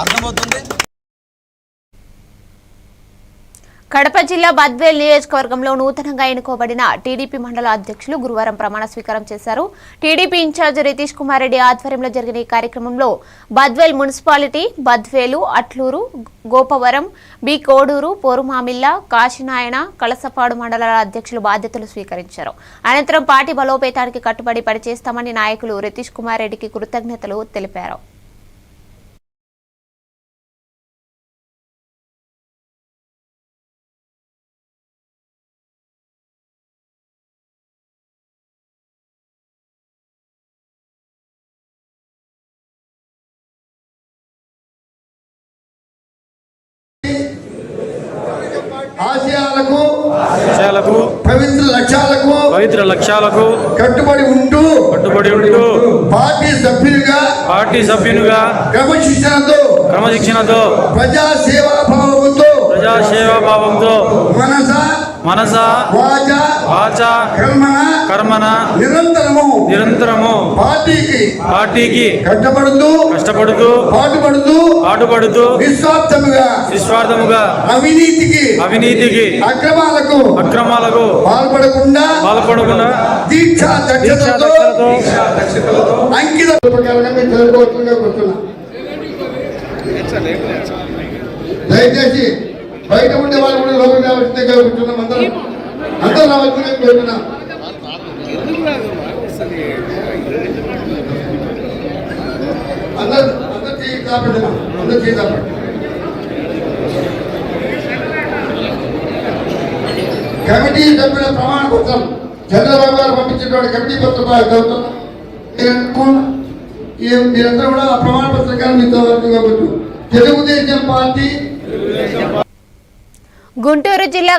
అర్థమవుతుంది? కడప జిల్లా బద్వేల్ నియోజకవర్గంలో నూతనంగా ఎన్నుకోబడిన టీడీపీ మండల అధ్యక్షులు గురువారం ప్రమాణ స్వీకారం చేశారు. TDP in charge Ritesh Kumar Reddy ఆధ్వర్యంలో జరిగిన ఈ కార్యక్రమంలో బద్వేల్ మున్సిపాలిటీ బద్వేలు అట్లూరు గోపవరం బి కోడూరు పోరుమామిల్ల కాశీనాయన కలసపాడు మండలాల అధ్యక్షులు బాధ్యతలు స్వీకరించారు. అనంతరం పార్టీ బలోపేతానికి కట్టుబడి పనిచేస్తామని నాయకులు రితీష్ కుమార్ రెడ్డికి కృతజ్ఞతలు తెలిపారు. ఆశయాలకు లక్ష్యాలకు పవిత్ర లక్ష్యాలకు పవిత్ర లక్ష్యాలకు కట్టుబడి ఉంటూ కట్టుబడి ఉంటూ పార్టీ సభ్యులుగా పార్టీ సభ్యునిగా క్రమశిక్షణతో క్రమశిక్షణతో ప్రజా సేవా భావంతో ప్రజాసేవా భావంతో మనస మనస వాచ వాచ కర్మణ కర్మన నిరంతరము నిరంతరము పార్టీకి పార్టీకి కట్టబడుతూ కష్టపడుతూ పాటుపడుతూ పాటుపడుతూ నిస్వార్థముగా నిస్వార్థముగా అవినీతికి అవినీతికి అక్రమాలకు అక్రమాలకు పాల్పడకుండా పాల్పడకుండా దీక్ష దక్షతతో అంకిత దయచేసి బయట ఉండే వాళ్ళు కూడా లోపలికి కూర్చున్నాం అందరం. అందరూ రావాల్సిందిగా కోరుతున్నాం. అందరు అందరు చేయి అందరు చేయి కమిటీ సభ్యుల ప్రమాణ పత్రం చంద్రబాబు గారు పంపించినటువంటి కమిటీ పత్రం చదువుతున్నాం మీరందరూ కూడా ఆ ప్రమాణ పత్రికలు మీతో తెలుగుదేశం పార్టీ. గుంటూరు జిల్లా